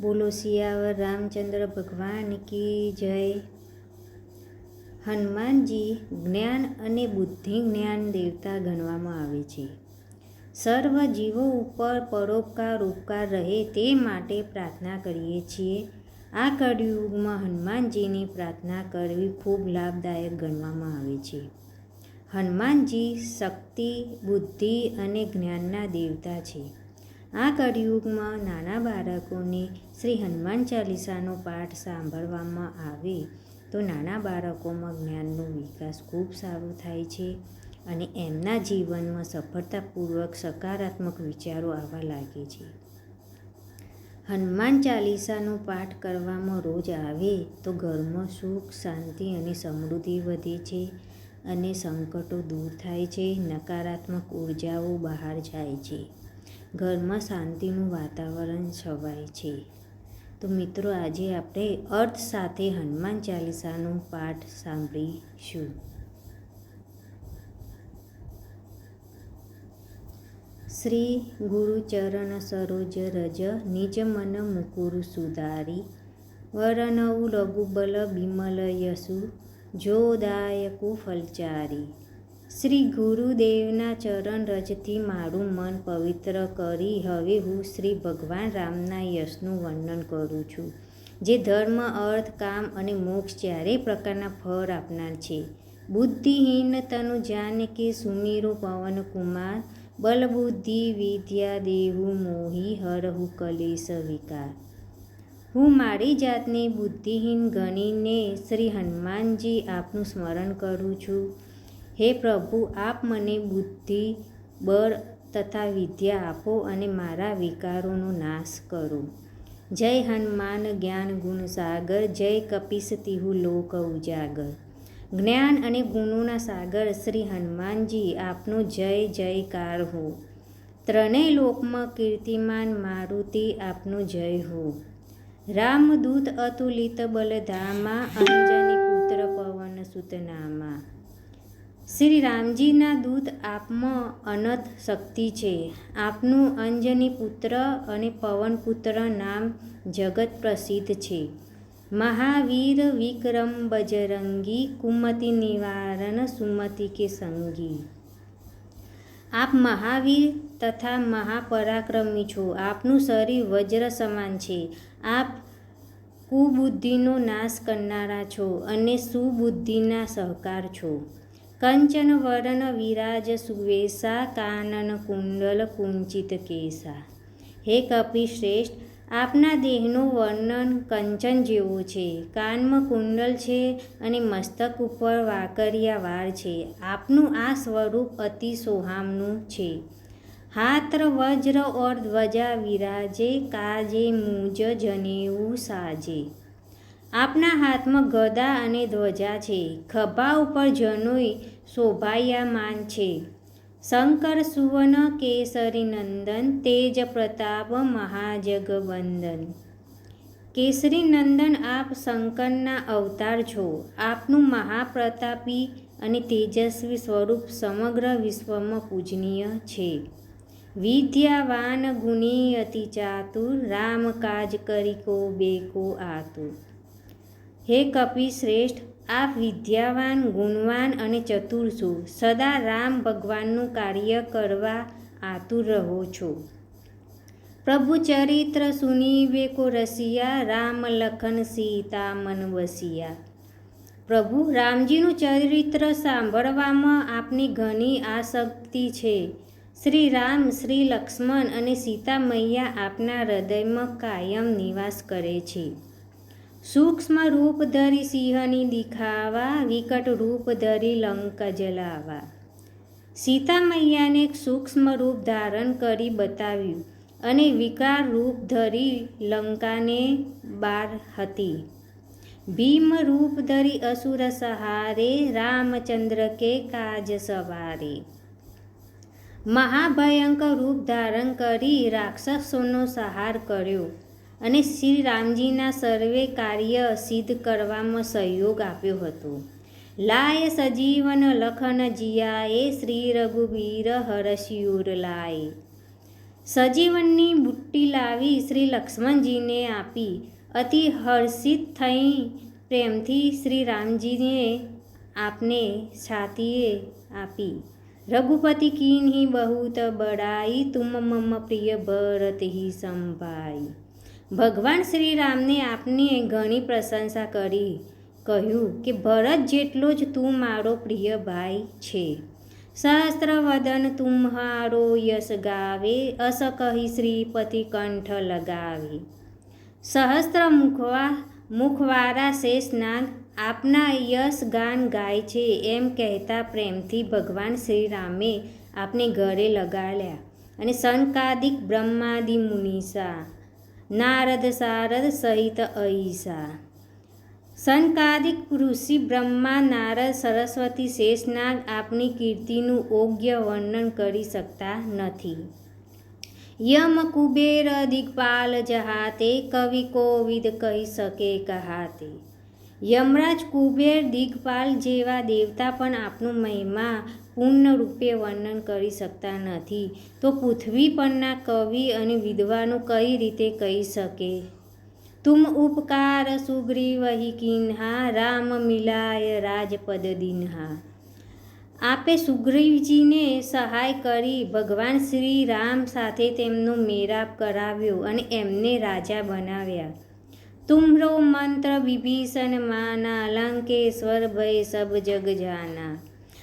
બોલો સિયાવર રામચંદ્ર, ભગવાન કી જય? હનુમાનજી જ્ઞાન અને બુદ્ધિ જ્ઞાન દેવતા ગણવામાં આવે છે. સર્વ જીવો ઉપર પરોપકાર ઉપકાર રહે તે માટે પ્રાર્થના કરીએ છીએ. આ કળિયુગમાં હનુમાનજીની પ્રાર્થના કરવી ખૂબ લાભદાયક ગણવામાં આવે છે. હનુમાનજી શક્તિ, બુદ્ધિ અને જ્ઞાનના દેવતા છે. આ કળિયુગમાં નાના બાળકોને શ્રી હનુમાન ચાલીસાનો પાઠ સાંભળવામાં આવે તો નાના બાળકોમાં જ્ઞાનનો વિકાસ ખૂબ સારો થાય છે અને એમના જીવનમાં સફળતાપૂર્વક સકારાત્મક વિચારો આવવા લાગે છે. હનુમાન ચાલીસાનો પાઠ કરવામાં રોજ આવે તો ઘરમાં સુખ, શાંતિ અને સમૃદ્ધિ વધે છે અને સંકટો દૂર થાય છે, નકારાત્મક ઉર્જાઓ બહાર જાય છે. ઘરમાં શાંતિનું વાતાવરણ છવાય છે. તો મિત્રો, આજે આપણે અર્થ સાથે હનુમાન ચાલીસાનો પાઠ સાંભળીશું. શ્રી ગુરુચરણ સરોજ રજ નિજ મન મુકુરુ સુધારી વરનઉ લઘુબલ બિમલ યસુ જોદાયકુ ફલચારી. શ્રી ગુરુદેવના ચરણ રજથી મારું મન પવિત્ર કરી હવે હું શ્રી ભગવાન રામના યશનું વર્ણન કરું છું. જે ધર્મ, અર્થ, કામ અને મોક્ષ ચારેય પ્રકારના ફળ આપનાર છે. બુદ્ધિહીન તનુ જાન કે સુમીરો પવન કુમાર, બલબુદ્ધિ વિદ્યા દેહુ મોહી હરહુ કલેશ વિકાર. હું મારી જાતને બુદ્ધિહીન ગણીને શ્રી હનુમાનજી આપનું સ્મરણ કરું છું. હે પ્રભુ, આપ મને બુદ્ધિ, બળ તથા વિદ્યા આપો અને મારા વિકારોનો નાશ કરો. જય હનુમાન જ્ઞાન ગુણ સાગર, જય કપિસ તિહુ લોક ઉજાગર. જ્ઞાન અને ગુણોના સાગર, શ્રી હનુમાનજી, આપનો જય જયકાર હો. ત્રણેય લોકમાં કીર્તિમાન મારુતિ, આપનો જય હો. રામદૂત અતુલિત બલધામા, અંજની પુત્ર પવન સુતનામા. શ્રી રામજીના દૂત આપમાં અનંત શક્તિ છે. આપનું અંજની પુત્ર અને પવન પુત્ર નામ જગત પ્રસિદ્ધ છે. મહાવીર વિક્રમ બજરંગી કુમતિ નિવારણ, સુમતિ કે સંગી. આપ મહાવીર તથા મહાપરાક્રમી છો. આપનું શરીર વજ્ર સમાન છે. આપ કુબુદ્ધિનો નાશ કરનારા છો અને સુબુદ્ધિના સહકાર છો. કંચન વરણ વિરાજ સુવેશા કાનન કુંડલ કુંચિત કેસા હે કપિ શ્રેષ્ઠ આપના દેહનું વર્ણન કંચન જેવું છે કાનમાં કુંડલ છે અને મસ્તક ઉપર વાકરિયા વાળ છે આપનું આ સ્વરૂપ અતિ સોહામનું છે હાત્ર વજ્ર ઓર ધ્વજા વિરાજે કાજે મુજ જનેવું સાજે આપના હાથમાં ગદા અને ધ્વજા છે. ખભા ઉપર જનોઈ શોભાયામાન છે. શંકર સુવન કેસરી નંદન તેજ પ્રતાપ મહાજગવંદન. કેસરી નંદન, આપ શંકરના અવતાર છો. આપનું મહાપ્રતાપી અને તેજસ્વી સ્વરૂપ સમગ્ર વિશ્વમાં પૂજનીય છે. વિદ્યાવાન ગુણી અતિ ચાતુર રામ કાજ કરી કો બેકો આતુર. હે કપિ શ્રેષ્ઠ, આપ વિદ્યાવાન, ગુણવાન અને ચતુર છો. સદા રામ ભગવાનનું કાર્ય કરવા આતુર રહો છો. પ્રભુ ચરિત્ર સુનીવે કો રસિયા, રામ લખન સીતા મન વસિયા. પ્રભુ, રામજીનું ચરિત્ર સાંભળવામાં આપની ઘણી આસક્તિ છે. શ્રી રામ, શ્રી લક્ષ્મણ અને સીતા મૈયા આપના હૃદયમાં કાયમ નિવાસ કરે છે. સૂક્ષ્મ રૂપ ધરી સિંહની દિખાવા વિકટ રૂપ ધરી લંકા જલાવા. સીતા મૈયાને સૂક્ષ્મ રૂપ ધારણ કરી બતાવ્યું અને વિકાર રૂપ ધરી લંકાને બાર હતી. ભીમ રૂપ ધરી અસુર સહારે, રામચંદ્ર કે કાજ સવારે. મહાભયંકર રૂપ ધારણ કરી રાક્ષસોનો સહાર કર્યો. અને શ્રી રામજીના સર્વે કાર્ય સિદ્ધ કરવામાં સહયોગ આપ્યો હતો. લાય સજીવન લખન જિયાએ શ્રી રઘુવીર હરશિયુર લાય. સજીવનની બુટ્ટી લાવી શ્રી લક્ષ્મણજીને આપી. અતિ હર્ષિત થઈ પ્રેમથી શ્રી રામજીને આપને છાતીએ આપી. રઘુપતિ કિન્હી બહુત બડાઈ, તુમ મમ પ્રિય ભરત હિ સંભાઈ. ભગવાન શ્રી રામને આપને ઘણી પ્રશંસા કરી, કહ્યું કે ભરત જેટલો જ તું મારો પ્રિય ભાઈ છે. સહસ્ત્રવદન તુમ્હારો યશ ગાવે, અસ કહી શ્રીપતિ કંઠ લગાવે. સહસ્ત્ર મુખવા, મુખવારા શેષનાગ આપના યશ ગાન ગાય છે એમ કહેતા પ્રેમથી ભગવાન શ્રી રામે આપને ઘરે લગાડ્યા અને સંકાદિક બ્રહ્માદિ મુનિષા નારદ સારદ સહિત અહીસા સંકાદિક ઋષિ બ્રહ્મા નારદ સરસ્વતી શેષનાગ આપની કીર્તિનું યોગ્ય વર્ણન કરી શકતા નથી યમ કુબેર દિગ્પાલ જહાતે કવિ કોવિદ કહી શકે કહાતે યમરાજ કુબેર દિગપાલ જેવા દેવતા પણ આપનું મહિમા પૂર્ણ રૂપે વર્ણન કરી શકતા નથી. તો પૃથ્વી પરના કવિ અને વિદ્વાનો કઈ રીતે કહી શકે? તુમ ઉપકાર સુગ્રીવહી કિન્હા, રામ મિલાય રાજપદ દિન્હા. આપે સુગ્રીવજીને સહાય કરી ભગવાન શ્રી રામ સાથે તેમનો મેરાપ કરાવ્યો અને એમને રાજા બનાવ્યા. તુમરો મંત્ર વિભીષણ માના લંકેશ્વર ભય સબ જગ જાના.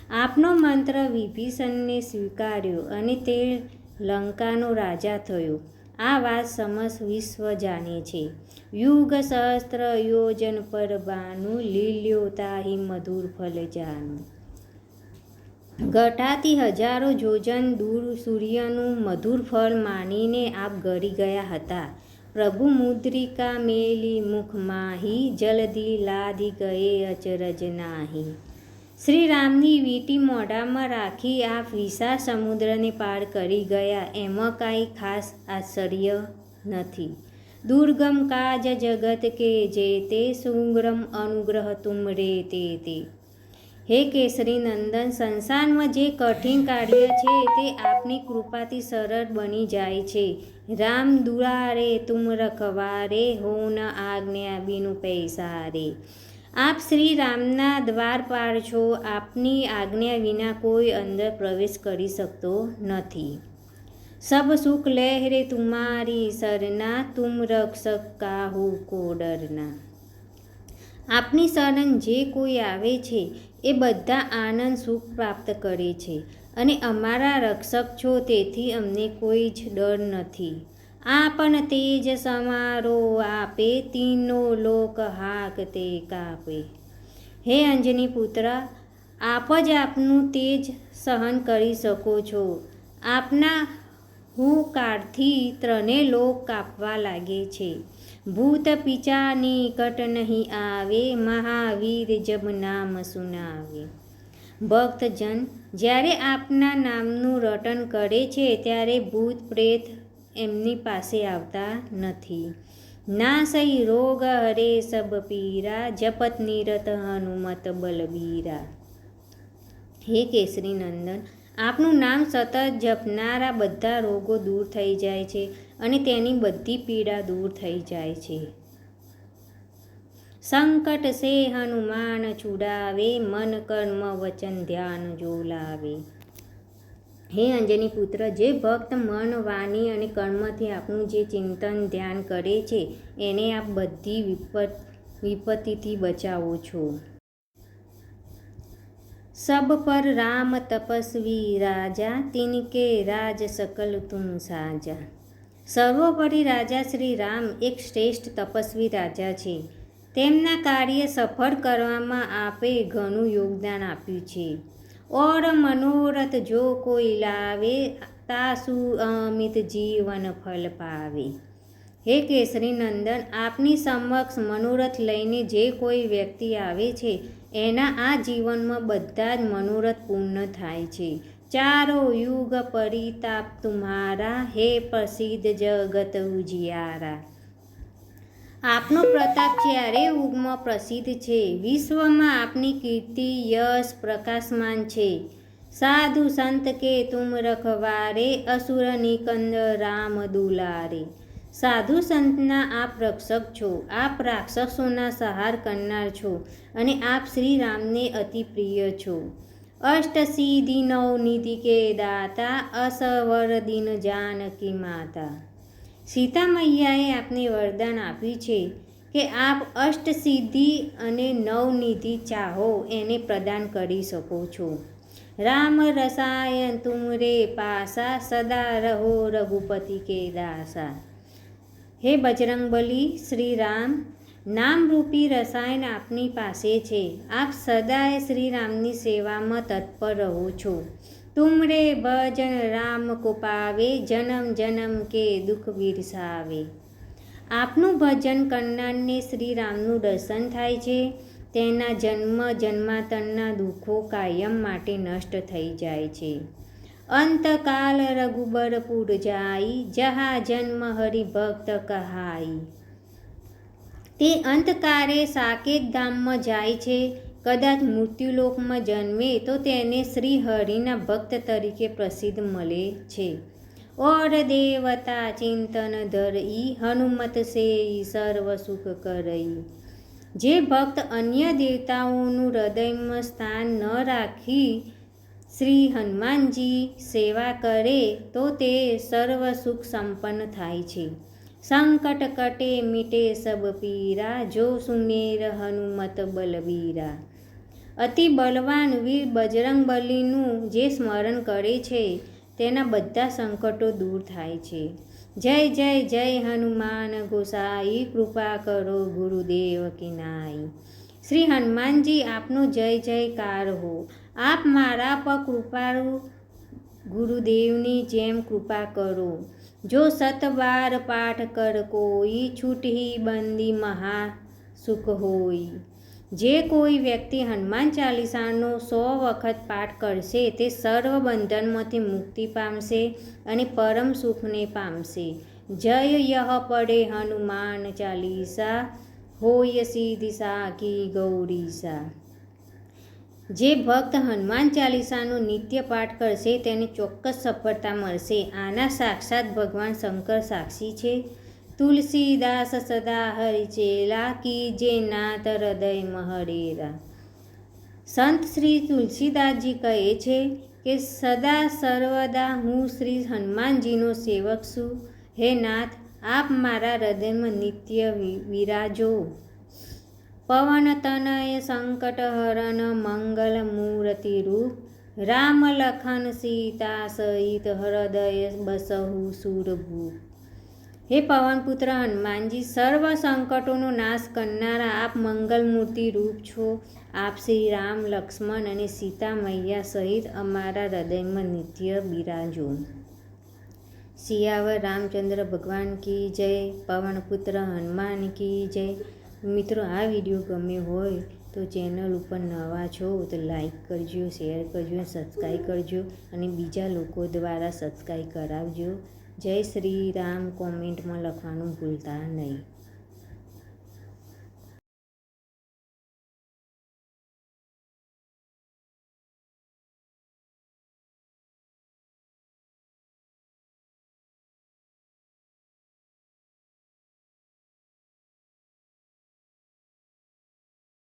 આપનો મંત્ર વિભીષણને સ્વીકાર્યો અને તે લંકાનો રાજા થયો. આ વાત સમસ્ત વિશ્વ જાણે છે. યુગ સહસ્ત્ર યોજન પર બાનું લીલ્યો તાહી મધુર ફલ જાનું ઘટાથી હજારો જોજન દૂર સૂર્યનું મધુર ફળ માનીને આપ ગરી ગયા હતા. પ્રભુ મુદ્રિકા મેલી મુખ માહી, જલદી લાદી ગયે અચરજ નાહી. શ્રી રામની વીટી મોઢામાં રાખી આપ વિશાળ સમુદ્રને પાર કરી ગયા. એમાં કાંઈ ખાસ આશ્ચર્ય નથી. દુર્ગમ કાજ જગત કે જે તે સુગ્રમ અનુગ્રહ તુમ રે તે તે. હે કેસરી નંદન, સંસારમાં જે કઠિન કાર્ય છે તે આપની કૃપાથી સરળ બની જાય છે. રામ દુરારે તુમ રખવારે હો ન આજ્ઞા પૈસા રે આપ શ્રી રામના દ્વાર પાર છો, આપની આજ્ઞા વિના કોઈ અંદર પ્રવેશ કરી શકતો નથી. સબ સુખ લહેરે તુમારી સરના, તુમ રક્ષક કાહુ કોડરના. આપની શરણ જે કોઈ આવે છે, એ બધા આનંદ સુખ પ્રાપ્ત કરે છે. અને અમારા રક્ષક છો તેથી અમને કોઈ જ ડર નથી. આપણ તેજ સમારો આપે તીનો લોક હાક તે કાપે. હે અંજની પુત્ર, આપ જ આપનું તેજ સહન કરી શકો છો. આપના હુંકારથી ત્રણે લોક કાપવા લાગે છે. ભૂત પિચાની કટ નહીં આવે, મહાવીર જબ નામ સુનાવે. ભક્તજન, જ્યારે આપના નામનું રટન કરે છે, ત્યારે ભૂત પ્રેત એમની પાસે આવતા નથી. ના સહી રોગ હરે સબ પીરા, જપત નિરત હનુમત બલબીરા. હે કેસરી નંદન, આપનું નામ સતત જપનારા બધા રોગો દૂર થઈ જાય છે અને તેની બધી પીડા દૂર થઈ જાય છે. સંકટ સે હનુમાન છુડાવે મન કર્મ વચન ધ્યાન જોલાવે હે અંજની પુત્ર, જે ભક્ત મન, વાણી અને કર્મથી આપનું જે ચિંતન ધ્યાન કરે છે, એને આપ બધી વિપત, વિપત્તિથી બચાવો છો. સબ પર રામ તપસ્વી રાજા, તિનકે રાજ સકલ તુમ સાજા. સર્વોપરી રાજા શ્રી રામ એક શ્રેષ્ઠ તપસ્વી રાજા છે. તેમના કાર્ય સફળ કરવામાં આપે ઘણું યોગદાન આપ્યું છે. ઓર મનોરથ જો કોઈ લાવે, તાસુ અમિત જીવન ફલ પાવે. હે કેસરી નંદન, આપની સમક્ષ મનોરથ લઈને જે કોઈ વ્યક્તિ આવે છે, એના આ જીવનમાં બધા જ મનોરથ પૂર્ણ થાય છે. ચારો યુગ પરિતાપ તુમારા હે પ્રસિદ્ધ જગત ઉજિયારા. આપનો પ્રતાપ જ્યારે યુગમાં પ્રસિદ્ધ છે. વિશ્વમાં આપની કીર્તિ યશ પ્રકાશમાન છે. સાધુ સંત કે તુમ રખવારે અસુર નિકંદ રામ દુલારે. સાધુ સંતના આપ રક્ષક છો, આપ રાક્ષસોના સહાર કરનાર છો અને આપ શ્રી રામને અતિ પ્રિય છો. અષ્ટ સિદ્ધિ નવ નિધિ કે દાતા, અસવર દિન જાનકી માતા. સીતા મૈયાએ આપને વરદાન આપ્યું છે કે આપ અષ્ટ સિદ્ધિ અને નવનિધિ ચાહો, એને પ્રદાન કરી શકો છો. રામ રસાયન તુમરે પાસા, સદા રહો રઘુપતિ કે દાસા. હે બજરંગબલી શ્રી રામ નામરૂપી રસાયણ આપની પાસે છે. આપ સદાય શ્રી રામની સેવામાં તત્પર રહો છો. તુમરે ભજન રામ કો પાવે જન્મ જન્મ કે દુઃખ વિરસાવે આપનું ભજન કરનારને શ્રી રામનું દર્શન થાય છે. તેના જન્મ જન્માતનના દુઃખો કાયમ માટે નષ્ટ થઈ જાય છે. અંતકાલ રઘુબરપુર જાય, જહા જન્મ હરિભક્ત કહાઈ તે અંતકારે સાકેત ધામમાં જાય છે. કદાચ મૃત્યુલોકમાં જન્મે તો તેને શ્રી હરિના ભક્ત તરીકે પ્રસિદ્ધ મળે છે. ઓર દેવતા ચિંતન ધરઈ હનુમત સે સર્વ સુખ કરઈ. જે ભક્ત અન્ય દેવતાઓનું હૃદયમાં સ્થાન ન રાખી શ્રી હનુમાનજી સેવા કરે તો તે સર્વ સુખ સંપન્ન થાય છે. સંકટ કટે મીટે સબ પીરા, જો સુનેર હનુમત બલબીરા. અતિ બલવાન વીર બજરંગ બલીનું જે સ્મરણ કરે છે, તેના બધા સંકટો દૂર થાય છે. જય જય જય હનુમાન ગોસાઈ, કૃપા કરો ગુરુદેવ કિનાઈ. શ્રી હનુમાનજી, આપનો જય જયકાર હો. આપ મારા પર કૃપાળુ, ગુરુદેવની જેમ કૃપા કરો. જો સતવાર પાઠ કર કોઈ છૂટહી બંદી મહા સુખ હોય. જે કોઈ વ્યક્તિ હનુમાન ચાલીસાનો સો વખત પાઠ કરશે, તે સર્વ બંધનમાંથી મુક્તિ પામશે અને પરમ સુખને પામશે. જય યહ પડે હનુમાન ચાલીસા, હોય સિદ્ધિ સાકી ગૌરીસા. જે ભક્ત હનુમાન ચાલીસાનો નિત્ય પાઠ કરશે, તેને ચોક્કસ સફળતા મળશે. આના સાક્ષાત ભગવાન શંકર સાક્ષી છે. તુલસીદાસ સદા હરિચેલા કી જે નાથ હૃદય મહરેરા સંત શ્રી તુલસીદાસજી કહે છે કે, સદા સર્વદા હું શ્રી હનુમાનજીનો સેવક છું. હે નાથ, આપ મારા હૃદયમાં નિત્ય વિરાજો. પવન તનય સંકટ હરણ મંગલ મૂર્તિ રૂપ. રામ લખન સીતા સહિત હૃદય બસહુ સુરભૂપ હે પવનપુત્ર હનુમાનજી, સર્વ સંકટોનો નાશ કરનારા આપ મંગલ મૂર્તિ રૂપ છો. આપ શ્રી રામ, લક્ષ્મણ અને સીતા મૈયા સહિત અમારા હૃદયમાં નિત્ય બિરાજો. સિયાવર રામચંદ્ર ભગવાન કી જય, પવનપુત્ર હનુમાન કી જય. મિત્રો, આ વીડિયો ગમ્યો હોય તો ચેનલ ઉપર નવા છો તો લાઈક કરજો, શેર કરજો સબસ્ક્રાઈબ કરજો અને બીજા લોકો દ્વારા સબસ્ક્રાઈબ કરાવજો. જય શ્રી રામ કોમેન્ટમાં લખવાનું ભૂલતા નહીં.